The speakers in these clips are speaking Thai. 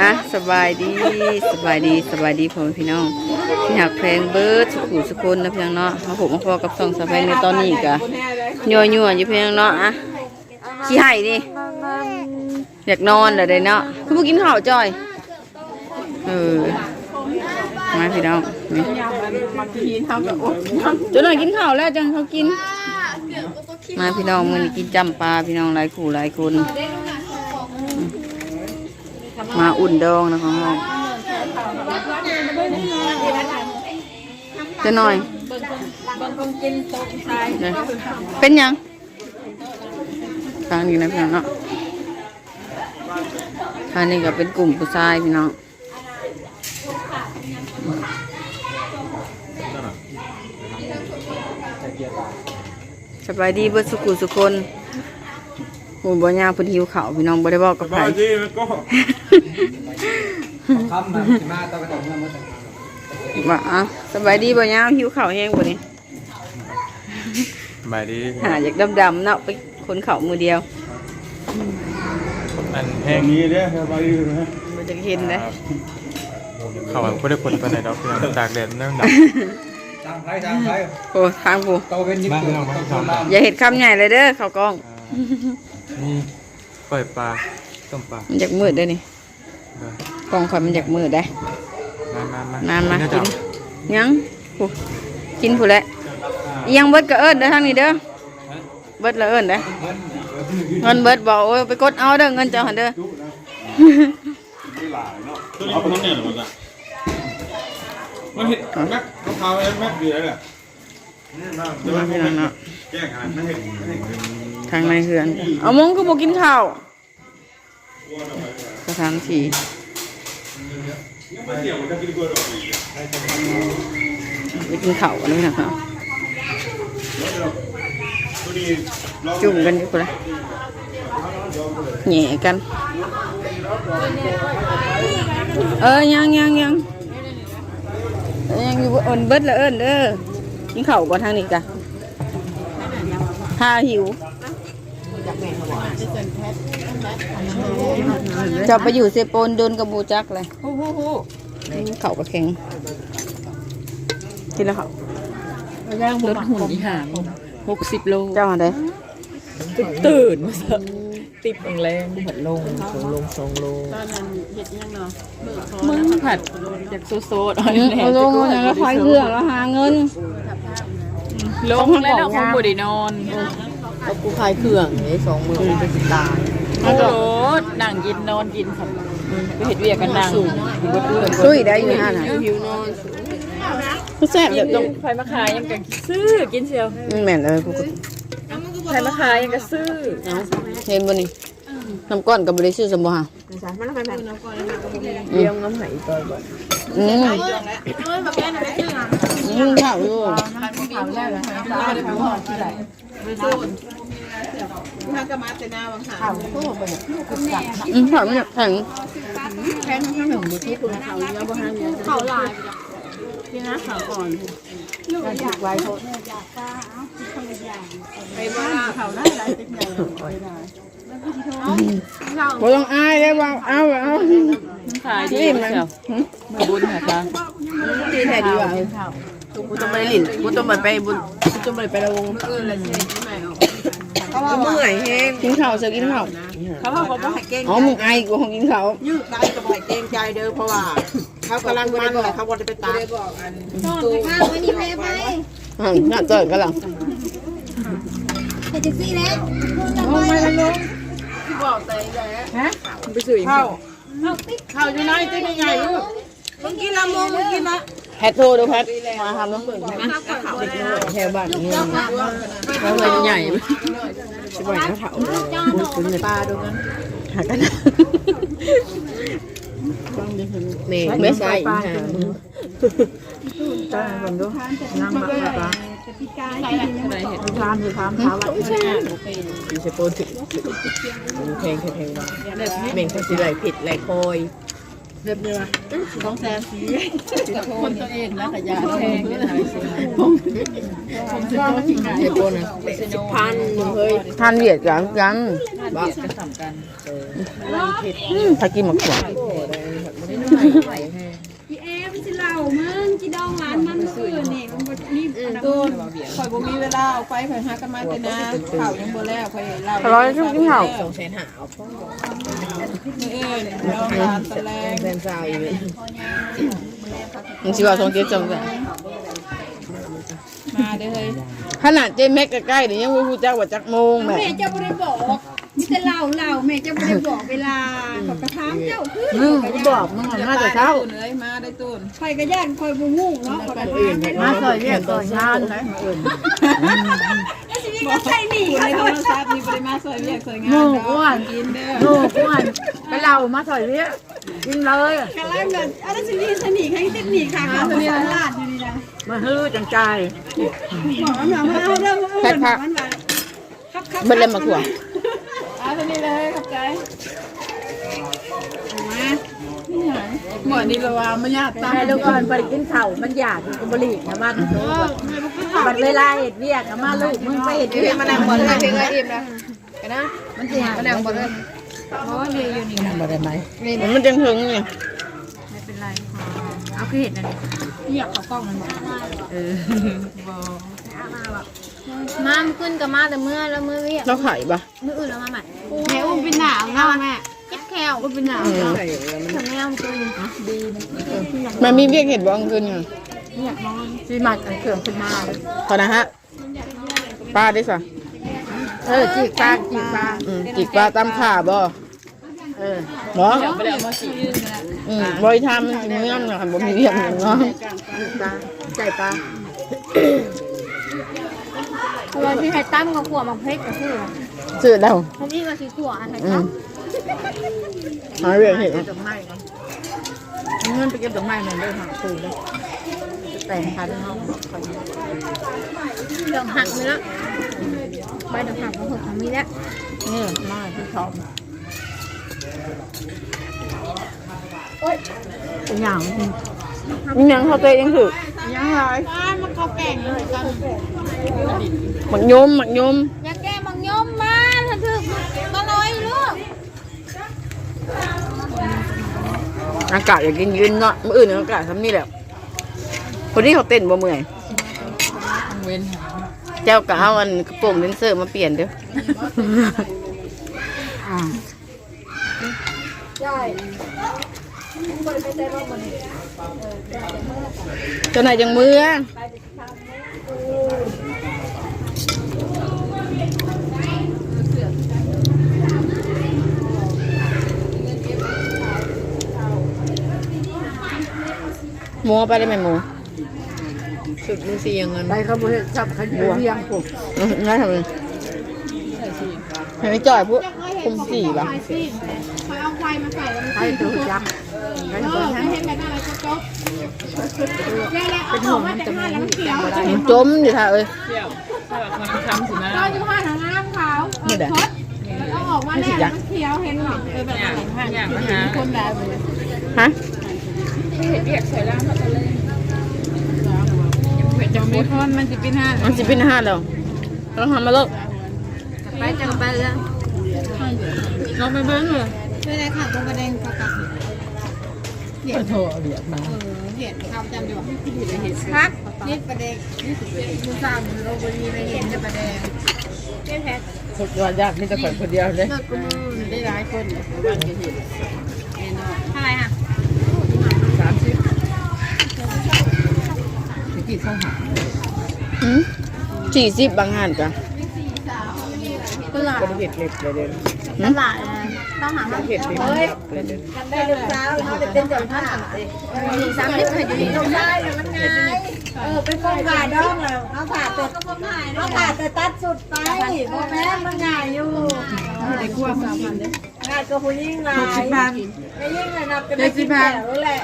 อะสบายดีสบายดีสบายดีพ่อแม่พี่น้องที่หักแพงเบิร์ดสุขุสุคนนะพียงเนาะมาผมมาพอกับสองสะแพงในตอนนี้กะยัวยัวอยู่พียงเนาะอะขี้ไห้นี่อยากนอนเลยเด้เนาะคือพวกกินข้าวจอยเออมาพี่น้องนี่จนหน่อยกินข้าวแล้วจังเขากิน มาพี่น้องมือนี้กินจำปลาพี่น้องหลายคู่หลายคน มาอุ่นดองนะของเราจะหน่อยเป็นยังทางนี้นะพี่น้องเนาะทางนี้ก็เป็นกลุ่มผู้ชายพี่น้องสบายดีเบิดสุขุสุคน หูบ่ยาวเพิ่นหิวข้าวพี่น้องบ่ได้บอกกับไผ ดีมันก็คำมันสิมาต้องไปต่อเนื่องมาแต่ว่าอะสบายดีบ่ยาวหิวข้าวแห้งบ่นี่บายดีหาอยากดำๆเนาะไปคนข้าวมือเดียวอันแห้งนี้เด้อสบายดีนะบ่จะเห็นนะเขาไม่ได้ผลไปไหนดอกเพียงตากแดดนั่งดับตามไพ่ตามไพ่โอ้ทางผู้โตเป็นยิบตัวต้องทำตามอย่าเห็ดคำใหญ่เลยเด้อข้าวกล้อง นี่ปล่อยปลาต้มปลามันอยากมืดได้อนี่กล้องข่อยมันอยากมืดได้นานนานนานมากิกินยังผู้กินผู้นแหละอิหยังเบิดก็เอิ้นเด้อทางนี้เด้อเบิดละเอิ้นเด้อเงินเบิดบอกโอ้ยไปกดเอาเด้อเงินเจ้าหันเด้อเอาไปทำเนี่ยหรอมันมันเห็ดแม็กมะพร้าวแม็กดีเลยแหละมาพี่น้องเนาะแก้ขนาดนั้นเห็ด ทางในเฮือนเอามงก็บอกกินข้าวสถานที่เดี๋ยวมันจะกินกล้วยดอกไปกินข้าวกันด้วยนะครับตัวนี้จุ่มกันอยู่คนละแหย่กัน เออยังยังยังเอ้ยยังอยู่บ่เอินเบิดละเอินเด้อกินข้าวก่อนทางนี้กะถ้าหิว จะไปอยู่เซโปนโดนกระบูจักเลยเข่าวกระแข็ง กินแล้วครับรถหุ่นที่หางหกสิบโลเจ้าอะไรตื่นมาสักติบแรงๆผัดลงสองลงสองโลมึงผัดจากโซโซดอ่อนแหเอาลงมาแล้วคอยเครื่องแล้วหาเงินลงแล้วเราคงบ่ได้นอน เอากูขายเครื่องไอ้สองมือมันจะสิตายโอ้โหนั่งกินนอนกินครับไปเห็ดเวียกกันนั่งซุยได้อยู่ฮะน่ะหิวนอนก็แซ่บเดี๋ยวตรงไฟมะขายยังกันซื้อกินเชียวมันแม่นเลยกูก็ไฟมะขายยังกันซื้อเห็นบ่นี่น้ำก้อนกับบริสุทธิ์สมบูรณ์เลี้ยงน้ำไหนตัวบ่อืมอืมข้าวอยู่ อืมข้าวไม่อยากแข็งบ่ต้องอายเลยว่าเอาเอาขายดีนี่มันเชียวมาบุญค่ะค่ะที่แท้ดีว่ะ กูต้องไปหลินกูต้องไปไปบุญกูต้องไปไปละวงเพราะว่าเมื่อยแห้งกินข้าวเสือกินข้าวเขาว่าเขาบ่ให้เก่งอ๋อมึงไอกูของกินข้าวยืดได้ก็บ่ให้เก่งใจเด้อเพราะว่าเขากำลังมันเลยเขาบ่ได้ไปตายอ่าน่าเจอกันหลังไปซื้ออีกเข้าเข้าอยู่ไหนที่ใหญ่ๆลูกมึงกินละโมมึงกินละ แพทโทรดูแพทมาทำน้ำเปิดแถวบ้านนี่แล้วอะไรใหญ่สิบ่อยนะเถาปลาดูกันหากันแม่ไม่ใช่ตาคนดูนั่งมาปลาอะไรเห็ดทานคือทานทานว่าใช่ดิฉันโปนถึงแพงแพงว่าแม่งเขาสิไหลผิดไหลคอย เรียบเลยสองแสนคนตัวเองนะขยะแพงผมจะต้องกินเจ็ดคนนะพันเฮ้ยทานเวียดกันกันบ้าก็สำคัญอืมถ้ากินมะขวดพี่เอ็มสิเหล่ามึงจีดองร้านมันคืนนี่มันบ่นี่อันนั้น ตูนข่อยบ่มีเวลาเอาไปข่อยหากันมาแต่นะข่าวยังบ่แล้วข่อยเล่าทะเลาะช่วงกินข้าวสองแสนหาเอาพ่อเอ้ยดองร้านตะแลงแฟนสาวอีกมึงสิว่าสองเจ็ดสองแสนมาเด้อเฮ้ยขนาดเจ๊แม็กใกล้ๆนี่ยังบ่ฮู้จักว่าจักโมงแม่แม่เจ้าบ่ได้บอก มีแต่เล่าเล่าแม่จ้าบ่ได้บอกเวลาขอกระทามเจ้าคือมึงกูบอกมึงหันมาแต่เช้าตูนเอ้ยมาได้ตูนข่อยก็ย่านข่อยบ่งูเนาะขอยก็ทามมาซอยเรียกก่อนงานเลยแล้วสิมีก็ใส่หนีในเลยโทรศัพท์มีปริมาสวยเรียกสวยงานโง่กินเด้อลูกกูหันไปเล่ามาซอยเรียกกินเลยกระไล่แบบอันนั้นสิมีสนิทให้ติดหนีค่ะค่ะบ่สลาดอยู่นี่นะมาฮื้อจังใจบอกว่ามาเอาเด้อมาเอามันว่าครับครับเบิ่นเลยมะขวดอ่ะทีนี้เลยขอบใจมาหมอนี่ละว่ามันยากตาแม่ลูกอ่อนบริกินข้าวมันอยากกินบริกนะมันบัดเวลาเห็ดเวียกอะมาลูกมึงไปเห็ดเวียกมันนั่งบนเลยเพียงไอ้อิ่มนะนะมันสิหามันนั่งบนเลยมันจังถึงนี่เอาคือเห็ดนั่นอยากเอากล้องมันบอก มามันขึ้นกับมาแต่เมื่อแล้วเมื่อเวียกเราไข่ปะมื้ออื่นแล้วมาใหม่แม่อุ้มเป็นหนาวเนาะแม่เจ็บแขวเป็นหนาวถึงแมวตัวนี้มันมีเวียกเห็ดบ้องคืนอยู่สีมัดอันเครื่องขึ้นมาเลยขอนะฮะปลาได้สะเออจีกปลาจีกปลาอืมจิกปลาตามขาบ่เออหมออืมบริทามมันสิเมื่อมเนาะค่ะบ่มีเวียกหยังเนาะจีกปลาใจปลา เพราะว่าที่ไทยตั้มกับขวบมักเพชรกับชื่อซื้อแล้วเขาพี่ก็สีขวอันไทยอืตั้มมหาเวียกเห็ดดอกไม้ก่อนเงินไปเก็บดอกไม้มันได้หักตูเลยแต่งพันห้องดอกหักเนี่ละใบดอกหักของผมของมีแล้วนี่มาที่ชอบเป็นอย่างนี่ยังเขาตัวเองถือยังไรมันเขาแก่งเลยกัน หมักยมหมักยมอย่าแก้มังยมมาถ้าถึกมาลอยลูกอากาศอยากกินยืนเนาะมื้ออื่นอากาศทำนี่แหละคนที่เขาเต้นบ่เมื่อยเว้นเจ้าก็เอาอันกระโปรงเลนเซอร์มาเปลี่ยนเด้อเจ้านายจังมือ หมูเอาไปได้ไหมหมูสุดมือสียังเงินไปเขาบุเห็ดจับเขาอยู่เรียงผมอืมน่าทำเลยเห็นไหมจ่อยพวกคุมสีป่ะไฟซีคอยเอาไฟมาใส่แล้วมันให้ตัวจักเออไม่เห็นแบบนั้นเลยก็จบแล้วแล้วเอาออกมาจากห้างแล้วมันเขียวมันจมอยู่ท่าเอ้ยเที่ยวถ้าแบบมันทำสินะเราจะผ่านทางน้ำขาวเออทดแล้วออกมาแล้วมันเขียวเห็นหรอเออแบบอย่างไหนอย่างมาหาคนได้เลยฮะ เห็ดเรียกสวยแล้วมาตะเลยเห็ดจะมีทอนมันจะเป็นห้ามันสิเป็นห้าแล้วเราทำมาเลิกไปจังไปเลยเราไปเบิ้งเลยไม่ได้ค่ะตรงกระเด็นประกาศโทรเรียกมาเห็นข่าวจำดีว่าพักนี่ประเด็นนี่สุดเลยดูสามโลบุรีไม่เห็นจะประเด็นสุดยอดยากนี่จะเปิดคนเดียวเลยได้หลายคน เท่าไหร่ค่ะ สามสิบ กี่เท่าหาสี่สิบบางหันจ้ะตลาดก็เห็ดเล็กเลยเด่นตลาดต้องหาห้าเห็ดเล็กเลยเด่นได้ลูกสาวเขาจะเป็นจนท่านสี่สามสิบเคยอยู่ตรงได้มันง่ายเออเป็นคนผ่าดองแล้วเขาผ่าแต่เขาผ่าแต่ตัดสุดไปพ่อแม่มันง่ายอยู่ได้กลัวสามพันเด้ง่ายก็ผู้ยิ่งหลายหกสิบพันไม่ยิ่งเลยนับกันไม่สิบพันแหละ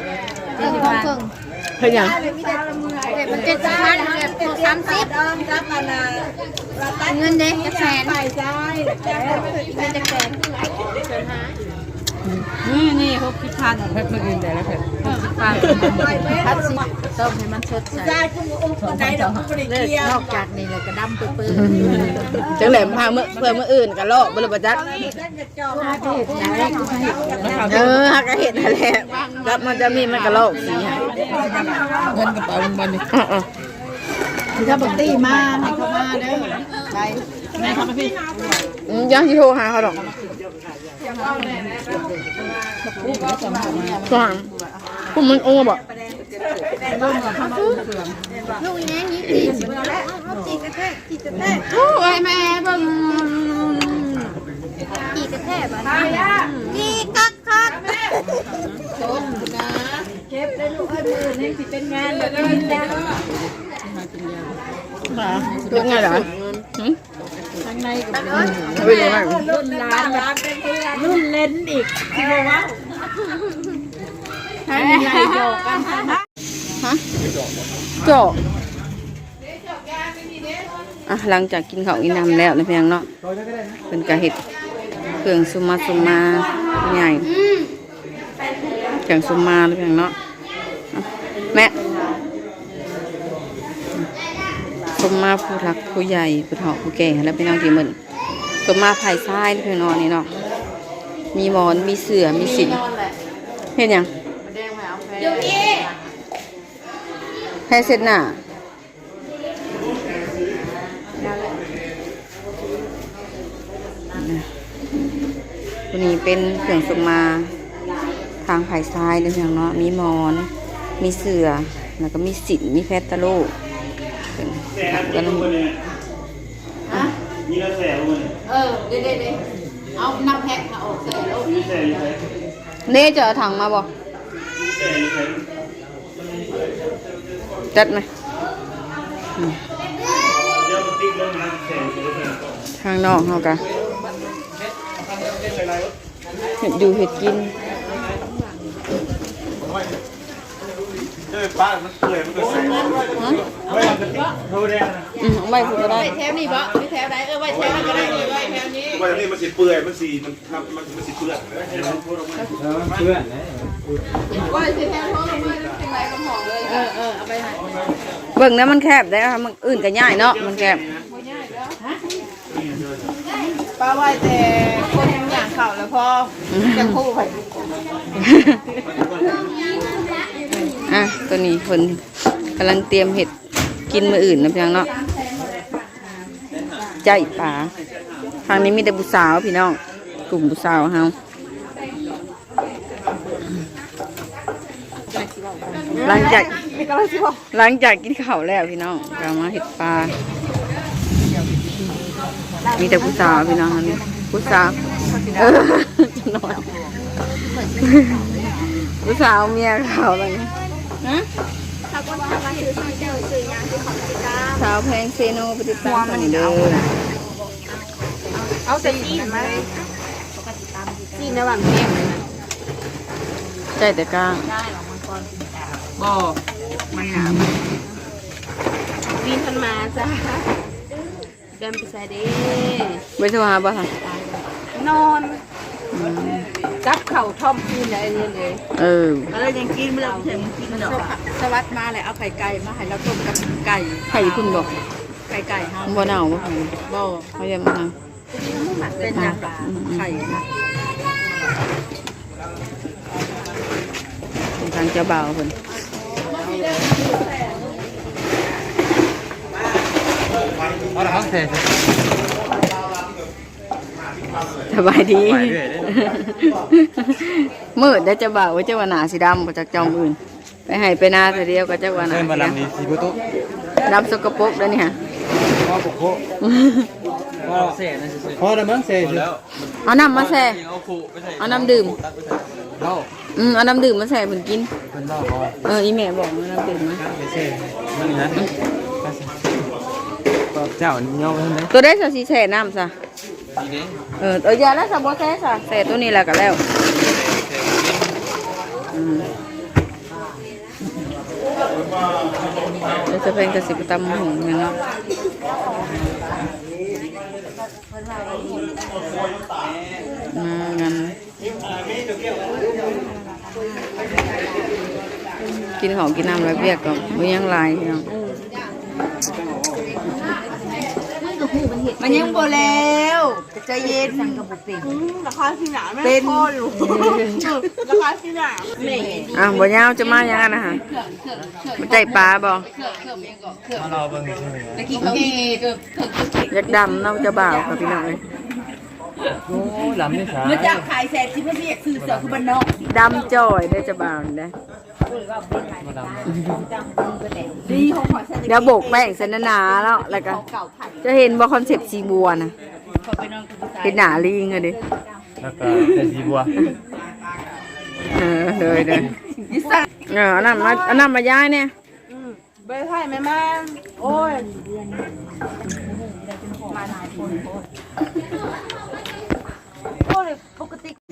เจ็ดสิบพัน เพื่อนยังมันเจ็ดสิบพันแบบสามสิบดอมรับมานาเงินเด็กจะแสนไปใช่เงินจะแสน นี่นี่หกสิพันเพิ่มมากินแต่ละเพิ่มหกสิพันพัดสิต้มให้มันสดใสได้คุณอุ้มคนอกคนไหนเลิกเกี่ยวนอกจากนี้เลยก็ดำปื้อจังแหลมพาเมื่อเพื่อเมื่ออื่นกันลอกบริบจักเออฮักก็เห็นนั่นแหละแล้วมันจะมีมันกระโลกสีเงินกระเป๋าเงินนี่ถ้าบอกตีมาให้เขามาเด้อไป แม่เขามาพี่ๆอืมยังที่โทรหาเขาดอกก่อนพวกมันโอ้บอกลูกแง่นี้ตีสิบแล้วเอาตีกระแทกตีกระแทกโอ้ยแม่เบิ่งตีกระแทกแบบตีกักคักชมนะเก็บได้ลูกไอ้มือนี่สิเป็นงานแบบนี้นะเป็นไงล่ะหืมข้าง ในก็ไม่รู้ไหมรุ่นร้านร้านรุ่นเลนอีกที่บอกว่าให้มีไรโยกันฮะเจาะอะหลังจากกินข้าวกินน้ำแล้วนะเพียงเนาะเป็นกะเห็ดเครื่องซุมมาซุมมาใหญ่เครื่องซุมมานะเพียงเนาะแม่ ซุมมาผู้รักผู้ใหญ่ผู้เฒ่าผู้แก่แล้วพี่น้องที่มันซุมมาภายซ้ายเพียงเนาะนี่เนาะมีหมอนมีเสือมีสินเห็นยังแพ้เสร็จหน่ะตัวนี้เป็นเครื่องสมมาทางภายซ้ายนะเพียงเนาะมีหมอน มีเสือแล้วก็มีสินมีแพตตาโลเป็น กันมีกระแสมันเออเดี๋ยวๆเอาน้ำแพ็คมาออกเสร็จแล้วมีแสอยู่ไหนเน่จะเอาถังมาบ่มีแสอยู่ไหนจัดไหมเดี๋ยวมันติ๊กลงมาแสอยู่ไหนทางนอกเขากะเห็ดอยู่เห็ดกิน เออ ป้ามันเปื่อยมันก็แสไม่มันก็ติ๊กโทรแดงนะอืมเอาไว้พูดก็ได้แถวนี้บ่ไม่แถวไหนเออไว้แถวนั้นก็ได้นี่ไว้แถวนี้ว่าอย่างนี้มันสิเปื่อยมันสีมันมันมันสิเปื่อยเพื่อนนะว่าสิแถวโทรลงมาเป็นไรกระหองเลยเออเออเอาไปให้เบิ่งนะมันแคบได้ค่ะมันอื่นก็ง่ายเนาะมันแคบป้าไหวแต่คนอย่างเข่าแล้วพอจะคู่ไปอะ ตัวนี้คนกำลังเตรียมเห็ดกินมืออื่นนะพี่น้องเนาะใจป่าทางนี้มีแต่บุสาวพี่น้องกลุ่มบุสาวเฮาหลังจากหลังจากกินข้าวแล้วพี่น้องก็มาเห็ดปลา มีแต่ผู้สาวพี่น้องนนี้ผู้สาวเออจะนอนผู้สาวเมียเขาอะไร เงี้ยเขาก็ทำมาซื้อเจ้าซื้อยางที่ของติดตามสาวแพงเซโนปฏิดตามคนนี้เด้อเอาแต่จีนมาจีนระหว่างเพลงใจแต่กลางบ่มันหนาจีนทันมาจ้าเดินไปใส่เด้ไปโทรหาบ่ค่ะนอน จับเข่าท่อมคืนอะไรเนี่ยเลยเอออะไรยังกินไม่ได้ถึงกินดอกสวัสดมาเลยเอาไข่ไก่มาให้เราต้มกับไก่ไข่คุณบอกไก่ไก่เฮาบ่หนาวบ่ค่ะบ่เขาจะมาทางเป็นยางปลาไข่นะทางเจ้าบ่าวเพิ่นเอาละครับเสร็จสบายดีสบายด้วยเด้มืดได้เจ้าบ่าวไว้เจ้าว่าหนาสีดำบ่จักจอมอื่น ไปให้ไปหน้าแต่เดียวก็เจ้าว่าหนาเดินมาสีลำนี้สีพุตุดำสกปรกแล้วนี่ฮะพ่อปกโคพ่อเสร็จนะพ่อละมั้งเสร็จแล้วเอาน้ำมาแช่เอาน้ำดื่มเล่าอืมเอาน้ำดื่มมาแช่เพิ่นกินเป็นเล่าพ่อเอออีแม่บอกเอาน้ำดื่มมาไปเสร็จมันนะเจ้าเงาไปไหนตัวได้สสีแช่น้ำซะดี เด้เออตัวอยาแล้วสบแช่ซะแช่ตัวนี้แหละก็แล้วอืมเดี๋ยวจะเป็นกระสิบตำหงเนาะมางั้นกินของกินน้ำแล้วเบียกก็บ่ยังหลายพี่น้ องมันยังบ่แล้วใจเย็นราคาที่หนาเป็นราคาที่หนาแม่อะบ่ยาวจะมายังกันนะฮะบ่ใจปลาบ่มารอเบิ่งใช่ไหมอยากดำเนาะเจะบ่าวค่ะพี่น้องเอ้ยโอ้ลำนี่สามันจะขายแสนที่มันเรียกซื้อเสือคือบ้านนอกดำจ่อยได้อเจะบ่าวนี่เด้ อมาดดีของขอฉันเดี๋ยวโบกแป้งเส้นหนาๆแล้วแล้วก็เก่าพันจะเห็นว่าคอนเซปต์สีบัวนะเป็นหนาลิงอะดิำแล้วก็เป็นสีบัวเออเลยเลยเออเอาน้ำมาเอาน้ำมาย้ายเนี่ยใบไผ่แม่มาโอ้ย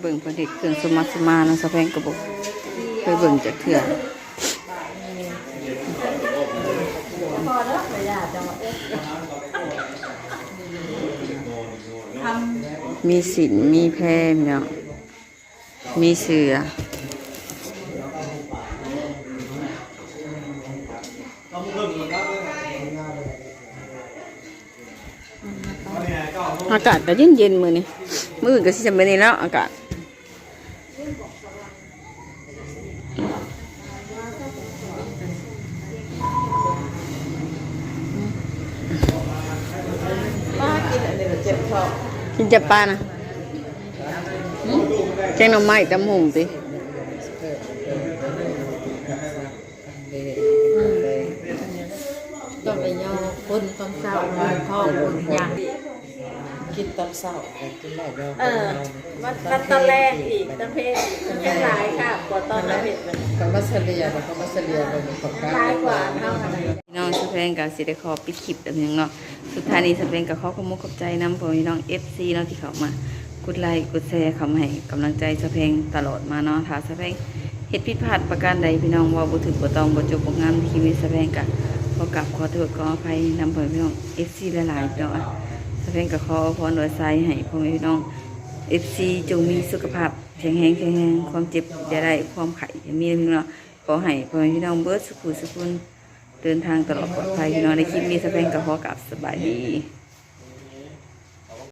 เบิ่งประเด็กเครื่องสมาสมานะสะแพงกระบอกเค ยเบิ่งจากเถื่อมีสินมีแพรมเนาะมีเสืออากาศก็เย็นเย็นมือนี่มืออื่นก็สิจะเป็นนี่แล้วอากาศ กินจับปลานะหึแกงหน่อไม้ตำหงติต้องไปย่อคนตอนเช้าพ่อคนย่างเออมันมันตอนแรกอีกตอนเพศอีกมันแค่หลายค่ะกว่าตอนนั้นมันคำว่าเฉลี่ยคำว่าเฉลี่ยเป็นของกลางหลายกว่าเท่านั้น พี่น้องสะเพงกับสิได้ขอปิดคลิปแบบนี้เนาะสุดท้ายนี้สะเพงกับขอขอบคุณขอบใจน้ำพ่อพี่น้อง FC เนาะที่เขามากดไลค์กดแชร์เขาให้กำลังใจสะเพงตลอดมาเนาะถ้าสะเพงเฮ็ดผิดพลาดประการใดพี่น้องว่าบ่ถึกบ่ต้องบ่จบบ่งามที่คลิปนี้สะเพงก็ขอกลับขอโทษขออภัยน้ำพ่อพี่น้อง FC หลายๆพี่น้องอะสะเพงก็ขอพรโดยไซให้พ่อแม่พี่น้อง FC จงมีสุขภาพแข็งแรงแข็งแรงความเจ็บอย่าได้ความไข้อย่ามีพี่น้องขอให้พ่อแม่พี่น้องเบิดสุขุสุขคน เดินทางตลอดปลอดภัยพี่น้องในคลิปนี้สะเพงกับพอกับสบายดี